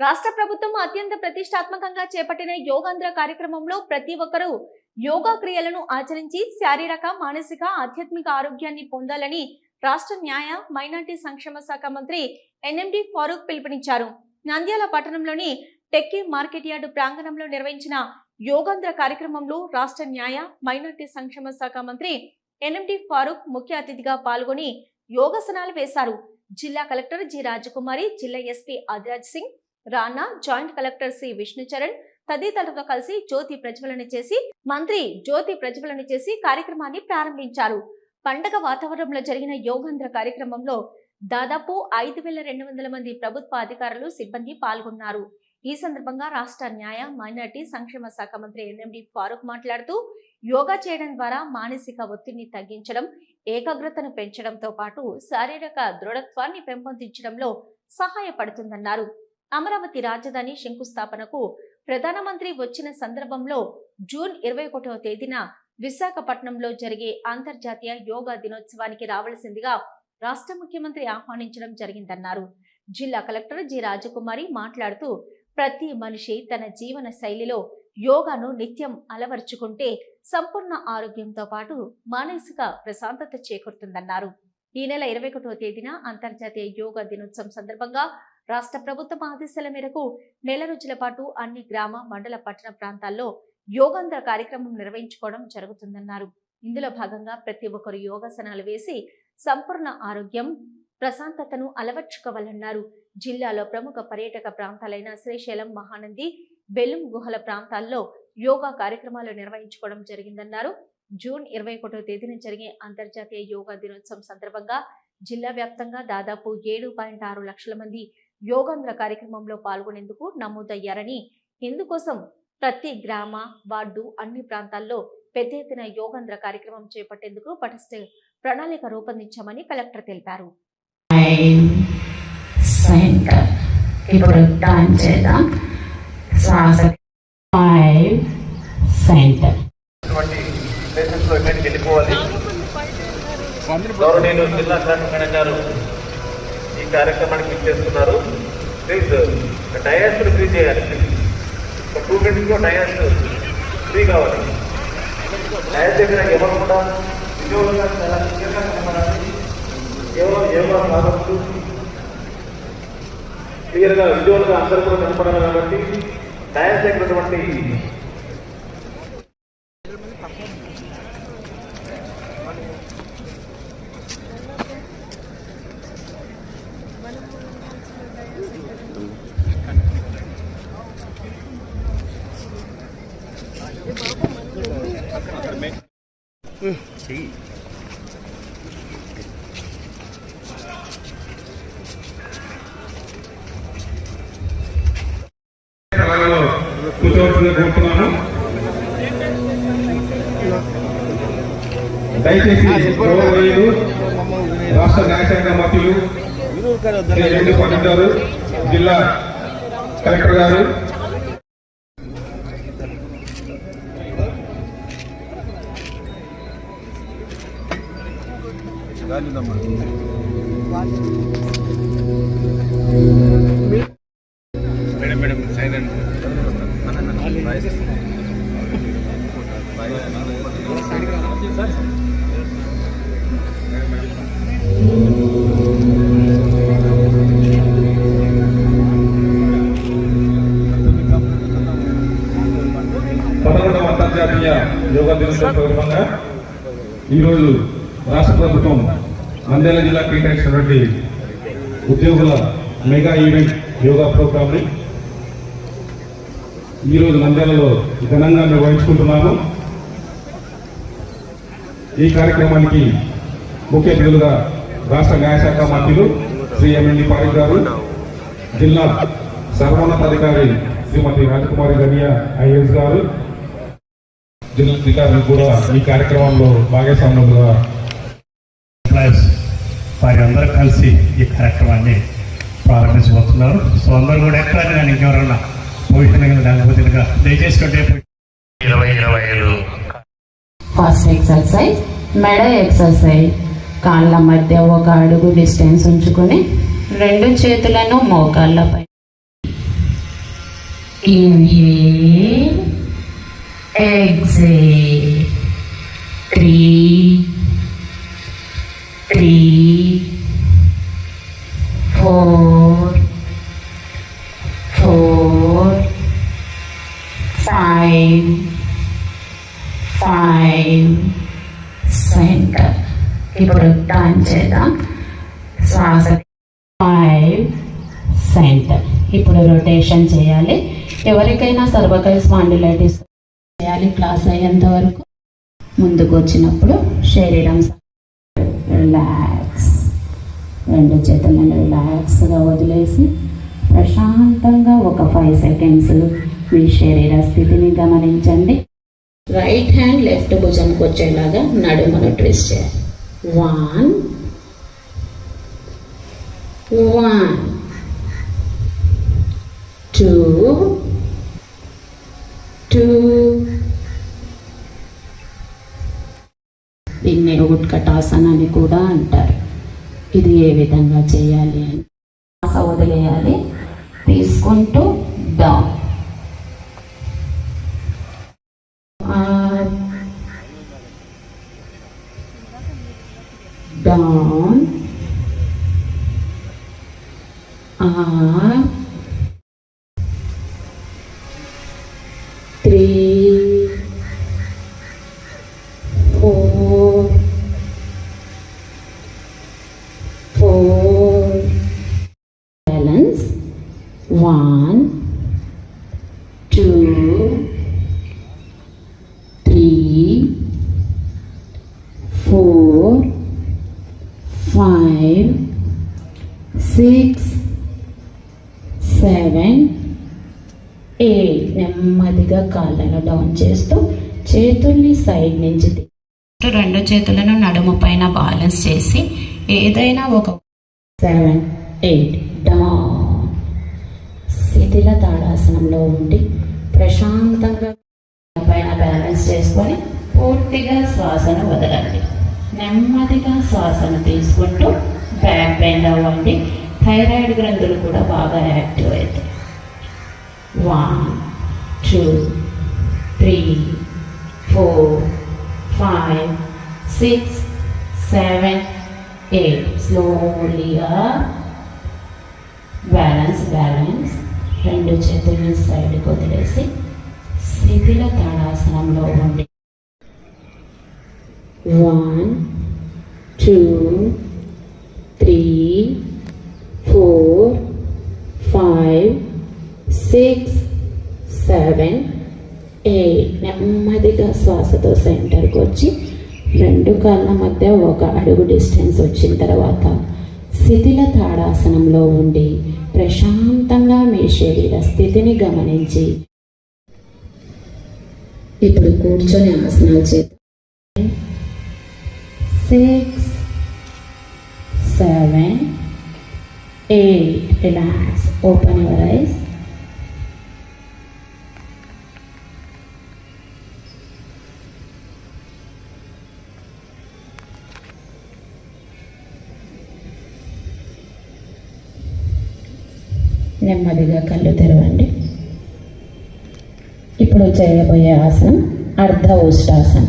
రాష్ట్ర ప్రభుత్వం అత్యంత ప్రతిష్టాత్మకంగా చేపట్టిన యోగాంధ్ర కార్యక్రమంలో ప్రతి ఒక్కరూ యోగా క్రియలను ఆచరించి శారీరక మానసిక ఆధ్యాత్మిక ఆరోగ్యాన్ని పొందాలని రాష్ట్ర న్యాయ మైనార్టీ సంక్షేమ శాఖ మంత్రి ఎన్ఎండి ఫారూక్ పిలుపునిచ్చారు. నంద్యాల పట్టణంలోని టెక్కీ మార్కెట్ యార్డు ప్రాంగణంలో నిర్వహించిన యోగాంధ్ర కార్యక్రమంలో రాష్ట్ర న్యాయ మైనార్టీ సంక్షేమ శాఖ మంత్రి ఎన్ఎండి ఫారూక్ ముఖ్య అతిథిగా పాల్గొని యోగాసనాలు వేశారు. జిల్లా కలెక్టర్ జి రాజకుమారి జిల్లా SP Adiraj Singh Rana joint collector C Vishnucharan తదితరులతో కలిసి జ్యోతి ప్రజ్వలన చేసి మంత్రి జ్యోతి ప్రజ్వలన చేసి కార్యక్రమాన్ని ప్రారంభించారు. పండగ వాతావరణంలో జరిగిన యోగాంధ్ర కార్యక్రమంలో దాదాపు ఐదు వేల రెండు వందల మంది ప్రభుత్వ అధికారులు సిబ్బంది పాల్గొన్నారు. ఈ సందర్భంగా రాష్ట్ర న్యాయ మైనార్టీ సంక్షేమ శాఖ మంత్రి ఎన్ఎండి ఫారూక్ మాట్లాడుతూ యోగా చేయడం ద్వారా మానసిక ఒత్తిడిని తగ్గించడం ఏకాగ్రతను పెంచడంతో పాటు శారీరక దృఢత్వాన్ని పెంపొందించడంలో సహాయపడుతుందన్నారు. అమరావతి రాజధాని శంకుస్థాపనకు ప్రధానమంత్రి వచ్చిన సందర్భంలో జూన్ ఇరవై ఒకటవ తేదీన విశాఖపట్నంలో జరిగే అంతర్జాతీయ యోగా దినోత్సవానికి రావలసిందిగా రాష్ట్ర ముఖ్యమంత్రి ఆహ్వానించడం జరిగిందన్నారు. జిల్లా కలెక్టర్ జి రాజకుమారి మాట్లాడుతూ ప్రతి మనిషి తన జీవన శైలిలో యోగాను నిత్యం అలవర్చుకుంటే సంపూర్ణ ఆరోగ్యంతో పాటు మానసిక ప్రశాంతత చేకూరుతుందన్నారు. ఈ నెల ఇరవై ఒకటో తేదీన అంతర్జాతీయ యోగా దినోత్సవం సందర్భంగా రాష్ట్ర ప్రభుత్వం ఆదేశాల మేరకు నెల రోజుల పాటు అన్ని గ్రామ మండల పట్టణ ప్రాంతాల్లో యోగాంధ్ర కార్యక్రమం నిర్వహించుకోవడం జరుగుతుందన్నారు. ఇందులో భాగంగా ప్రతి ఒక్కరు యోగాసనాలు వేసి సంపూర్ణ ఆరోగ్యం ప్రశాంతతను అలవర్చుకోవాలన్నారు. జిల్లాలో ప్రముఖ పర్యాటక ప్రాంతాలైన శ్రీశైలం మహానంది బెలుం గుహల ప్రాంతాల్లో యోగా కార్యక్రమాలు నిర్వహించుకోవడం జరిగిందన్నారు. జూన్ ఇరవై ఒకటో తేదీన జరిగే అంతర్జాతీయ యోగా దినోత్సవం సందర్భంగా జిల్లా వ్యాప్తంగా దాదాపు ఏడు పాయింట్ ఆరు లక్షల మంది యోగాంధ్ర కార్యక్రమంలో పాల్గొనేందుకు నమోదయ్యారని ఇందుకోసం ప్రతి గ్రామ వార్డు అన్ని ప్రాంతాల్లో పెద్ద ఎత్తున యోగాంధ్ర కార్యక్రమం చేపట్టేందుకు పటిష్ట ప్రణాళిక రూపొందించామని కలెక్టర్ తెలిపారు. ఇప్పుడు చేద్దాం. శ్వాస సెంటర్ వెళ్ళిపోవాలి. జిల్లా కలెక్టర్ గారు ఈ కార్యక్రమానికి ఇచ్చేస్తున్నారు ప్లీజ్ డయాస్ ఫ్రీ చేయాలి. ఒక టూ మినిట్స్లో డయాస్ ఫ్రీ కావాలి. డయాస్ దగ్గర ఎవరు కూడా ఉద్యోగులుగా చాలా ముఖ్యంగా కనపడాలి కేవలం యోగా సాధకులు క్లియర్గా ఉద్యోగులుగా అందరూ కూడా కనపడాలి కాబట్టి డయాస్ దగ్గర కూర్చోవలసిందిగా కోరుతున్నాను. దయచేసి రాష్ట్ర న్యాయశాఖ మంత్రులు పండిట్ గారు జిల్లా కలెక్టర్ గారు. పదకొండవ అంతర్జాతీయ యోగా దినోత్సవం సందర్భంగా ఈరోజు రాష్ట్ర ప్రభుత్వం నంద్యాల జిల్లా కేటాయించినటువంటి ఉద్యోగుల మెగా ఈవెంట్ యోగా ప్రోగ్రామ్ని ఈరోజు నంద్యాలలో ఘనంగా నిర్వహించుకుంటున్నాము. ఈ కార్యక్రమానికి ముఖ్య అతిథులుగా రాష్ట్ర న్యాయశాఖ మంత్రులు శ్రీ ఎంఎన్డి పారిక్ గారు జిల్లా సర్వోన్నతాధికారి శ్రీమతి రాజకుమారి గనియా ఐఎస్ గారు జిల్లా అధికారులు కూడా ఈ కార్యక్రమంలో భాగస్వాములుగా ఎంప్లాయీస్ వారి అందరూ కలిసి ఈ కార్యక్రమాన్ని ప్రారంభించబోతున్నారు. సో అందరూ కూడా ఎక్కడ కానీ ఇంకెవరన్నా భవిష్యత్తుగా లేకపోతేగా దయచేసి కంటే ఇరవై ఇరవై ఐదు ఫస్ట్ ఎక్సర్సైజ్ మెడ ఎక్సర్సైజ్ కాళ్ళ మధ్య ఒక అడుగు డిస్టెన్స్ ఉంచుకొని రెండు చేతులను మోకాళ్ళపై Inhale, exhale. Three, three, four, four, five, five, center. ఇప్పుడు టర్న్ చేద్దాం శ్వాస ఫైవ్ సెంటర్ ఇప్పుడు రొటేషన్ చేయాలి ఎవరికైనా సర్వకల్ స్పాండిలైటిస్ చేయాలి క్లాస్ అయ్యేంత వరకు. ముందుకు వచ్చినప్పుడు శరీరం రిలాక్స్ రెండు చేతులను రిలాక్స్గా వదిలేసి ప్రశాంతంగా ఒక ఫైవ్ సెకండ్స్ మీ శరీర స్థితిని గమనించండి. రైట్ హ్యాండ్ లెఫ్ట్ భుజంకి వచ్చేలాగా నడుమను ట్విస్ట్ చేయాలి. వన్ వన్ టూ టూ దీన్ని ఉట్కటాసన అని కూడా అంటారు. ఇది ఏ విధంగా చేయాలి అని. ఆశ వదిలేయాలి. తీసుకుంటూ down down. three, four, four. Balance. One, two, three, four, five, six, seven. ఏ నెమ్మదిగా కాళ్ళను డౌన్ చేస్తూ చేతుల్ని సైడ్ నుంచి రెండు చేతులను నడుము పైన బ్యాలెన్స్ చేసి ఏదైనా ఒక సెవెన్ ఎయిట్ డౌన్ శిథిల తాడాసనంలో ఉండి ప్రశాంతంగా పైన బ్యాలెన్స్ చేసుకొని పూర్తిగా శ్వాసను వదలండి. నెమ్మదిగా శ్వాసను తీసుకుంటూ బ్యాక్ బెండ్ అవ్వండి. థైరాయిడ్ గ్రంథులు కూడా బాగా యాక్టివ్ అవుతాయి one two three four five six seven eight స్లోలీగా balance balance రెండు చేతులను సైడ్కి వదిలేసి శిథిల తాడాసనంలో ఉండి. One two three four five six seven eight నెమ్మదిగా శ్వాసతో సెంటర్కి వచ్చి రెండు కాళ్ళ మధ్య ఒక అడుగు డిస్టెన్స్ వచ్చిన తర్వాత శిథిల తాడాసనంలో ఉండి ప్రశాంతంగా మీ శరీర స్థితిని గమనించి ఇప్పుడు కూర్చొని ఆసనాలు చేద్దాం six seven eight relax open your eyes నెమ్మదిగా కళ్ళు తెరవండి. ఇప్పుడు చేయబోయే ఆసనం అర్ధ ఉష్టాసనం.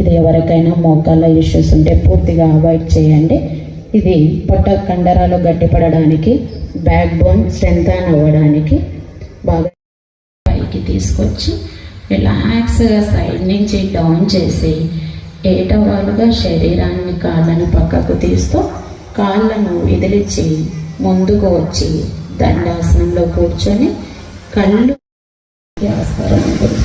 ఇది ఎవరికైనా మోకాళ్ళ ఇష్యూస్ ఉంటే పూర్తిగా అవాయిడ్ చేయండి. ఇది పొట్ట కండరాలు గట్టిపడడానికి బ్యాక్ బోన్ స్ట్రెంథన్ అవ్వడానికి బాగా పైకి తీసుకొచ్చి రిలాక్స్గా సైడ్ నుంచి డౌన్ చేసి ఏటవాలుగా శరీరాన్ని కాళ్ళను పక్కకు తీస్తూ కాళ్ళను విదిలిచి ముందుకు వచ్చి దండాసనంలో కూర్చొని కళ్ళు ఆస్కారం ఉంటుంది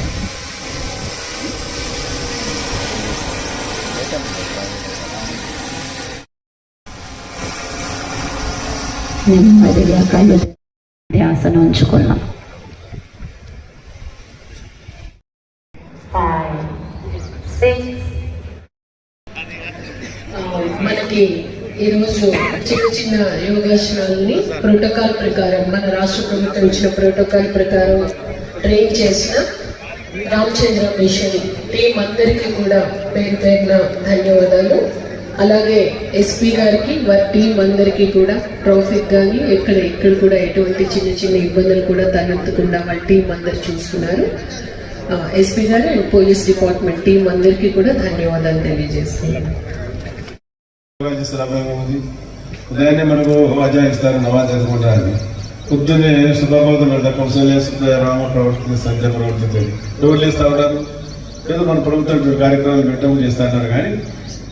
నెమ్మదిగా కళ్ళు ధ్యాసను ఉంచుకున్నాం ఫైవ్ సిక్స్ ఆ, మనకి ఈరోజు చిన్న చిన్న యోగాసనాలని ప్రోటోకాల్ ప్రకారం మన రాష్ట్ర ప్రభుత్వం ఇచ్చిన ప్రోటోకాల్ ప్రకారం ట్రైన్ చేసిన రామచంద్ర మిషన్. టీం అందరికీ కూడా పేరు పేరున ధన్యవాదాలు. అలాగే ఎస్పీ గారికి వారి టీం అందరికీ కూడా ట్రాఫిక్ కానీ ఎక్కడ ఎక్కడ కూడా ఎటువంటి చిన్న చిన్న ఇబ్బందులు కూడా తలెత్తకుండా వాళ్ళ టీం అందరు చూస్తున్నారు. ఎస్పీ గారు అండ్ పోలీస్ డిపార్ట్మెంట్ టీం అందరికీ కూడా ధన్యవాదాలు తెలియజేస్తున్నాను. ఉంది ఉదయాన్నే మనకు వాజా ఇస్తారు నమాజ్ చదువుకుంటారని. పొద్దున్నే శుభబోధం కొంచెం కౌశల్య రామ ప్రవర్తి సంధ్య ప్రవర్తితో ఎవరు లేస్తా ఉన్నారు ఏదో మన ప్రభుత్వం కార్యక్రమాలు పెట్టడం చేస్తా ఉన్నారు కానీ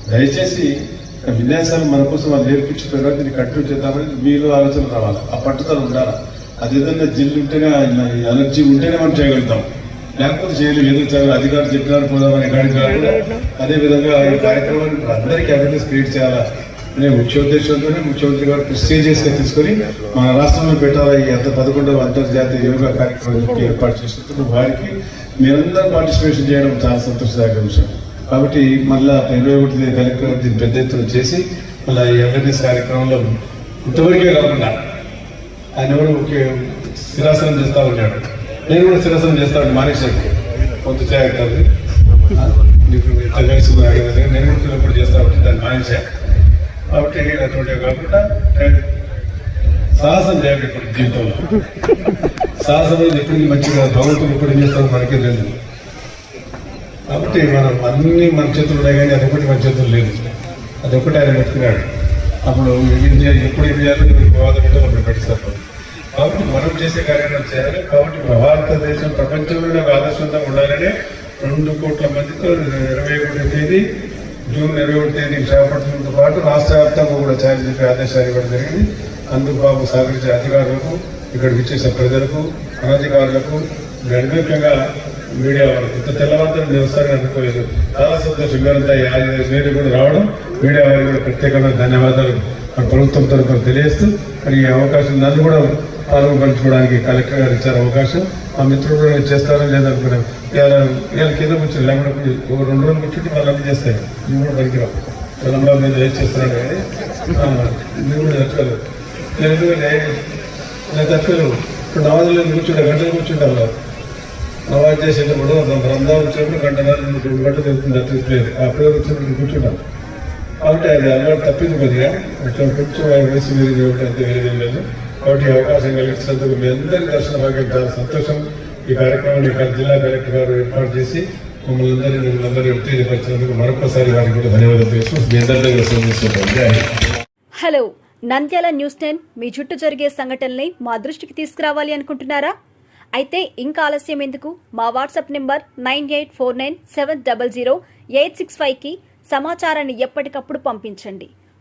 దయచేసి ఈ విన్యాసాలు మన కోసం వాళ్ళు నేర్పించి తర్వాత దీన్ని కట్టు చేద్దామని మీరు ఆలోచన రావాలి. ఆ పట్టుదల ఉండాలి? అది ఏదైనా జిల్లు ఉంటేనే ఎనర్జీ ఉంటేనే మనం చేయగలుగుతాం. లేకపోతే చేయలేము ఏదో చాలా అధికారులు చెప్పినారు పోదామని కార్యక్రమాలు అదే విధంగా ఈ కార్యక్రమాన్ని అందరికీ అవేర్నెస్ క్రియేట్ చేయాలా అనే ముఖ్య ఉద్దేశంతోనే ముఖ్యమంత్రి గారు ప్రెస్టీజియస్ తీసుకొని మన రాష్ట్రంలో పెట్టాలా ఈ అంత పదకొండవ అంతర్జాతీయ యోగా కార్యక్రమానికి ఏర్పాటు చేసినందుకు వారికి మీరందరూ పార్టిసిపేషన్ చేయడం చాలా సంతోషదాయక విషయం కాబట్టి మళ్ళీ ఇరవై ఒకటి కలెక్టర్ దీన్ని పెద్ద ఎత్తున చేసి మళ్ళీ ఈ అవేర్నెస్ కార్యక్రమంలో ఇంతవరకే కాకుండా ఆయన కూడా ఒకే స్థిరాసనం చేస్తూ ఉన్నాడు. నేను కూడా శిరాసనం చేస్తాను మానేశాను. కొంత చేయగలదు నీకు నేను కూడా చిన్నప్పుడు చేస్తా ఉంటే దాన్ని మానేశాను కాబట్టి అటువంటి కాకుండా సాహసం చేయాలి ఇప్పుడు జీవితంలో. సాహసం అనేది ఎప్పుడు మంచిగా భగవంతుడు ఎప్పుడు ఏం చేస్తాడో మనకే తెలియదు కాబట్టి మనం అన్ని మన చేతులు ఉన్నాయి కానీ అదొకటి మన చేతులు లేదు. అదొకటి ఆయన పెట్టుకున్నాడు అప్పుడు ఏం చేయాలి? ఎప్పుడు ఏం చేయాలి? వివాదం పెట్టాలి అప్పుడు పెడతారు కాబట్టి మనం చేసే కార్యక్రమం చేయాలి. కాబట్టి భారతదేశం ప్రపంచంలో ఆదర్శంగా ఉండాలని రెండు కోట్ల మందితో ఇరవై ఒకటి తేదీ జూన్ ఇరవై ఒకటి తేదీ చేపట్టడంతో పాటు రాష్ట్ర వ్యాప్తంగా కూడా ఛార్జ్ ఆదేశాలు ఇవ్వడం జరిగింది. అందుకు బాబు సహకరించే అధికారులకు ఇక్కడికి వచ్చేసే ప్రజలకు అనధికారులకు నిర్భీకంగా మీడియా వారికి ఇంత తెల్లవారుతో నేను వస్తారని అనుకోలేదు. చాలా సంతోషం మీరంతా మీరు కూడా రావడం. మీడియా వారికి కూడా ప్రత్యేకంగా ధన్యవాదాలు. మన ప్రభుత్వం తరఫున తెలియజేస్తూ మరి ఈ అవకాశం నన్ను కూడా పాల్గొనడానికి కలెక్టర్ గారు ఇచ్చారు అవకాశం. మా మిత్రుడు కూడా చేస్తారో లేదనుకున్నాం ఇవాళ కింద కూర్చొని లేకుండా ఒక రెండు రోజులు కూర్చుంటే వాళ్ళు అన్ని చేస్తాయి. మేము కూడా పనికిరావు తెలంగాణ మీద ఏం చేస్తున్నాడు కానీ ఆ, కూడా తట్టుకోలేదు నేను ఎందుకంటే నేను తట్టుకోలేవు ఇప్పుడు నవాజులు కూర్చుంటా గంటలు కూర్చుంటాం నవాజ్ చేసేటప్పుడు బృందాలు వచ్చినప్పుడు గంట రెండు రెండు గంటలు వెళ్తుంది అట్లేదు పేరు వచ్చినప్పుడు కూర్చుంటాం కాబట్టి అది అలవాటు తప్పింది కొద్దిగా. అట్లా కూర్చో వయసు వేరే కాబట్టి అంతే వేరేది లేదు. కాబట్టి ఈ అవకాశం కలిగించినందుకు మీ అందరి దర్శన భాగ్యం చాలా సంతోషం. ఈ కార్యక్రమాన్ని ఇక్కడ జిల్లా కలెక్టర్ గారు ఏర్పాటు చేసి మమ్మల్ని అందరినీ మిమ్మల్ని అందరూ ఉత్తేజపరిచినందుకు మరొకసారి వారికి కూడా ధన్యవాదాలు తెలుసు హలో నంద్యాల న్యూస్ టెన్ మీ చుట్టూ జరిగే సంఘటనల్ని మా దృష్టికి తీసుకురావాలి అనుకుంటున్నారా? అయితే ఇంకా ఆలస్యం ఎందుకు? మా WhatsApp number nine eight four nine seven double zero eight six ఫైవ్కి సమాచారాన్ని ఎప్పటికప్పుడు పంపించండి.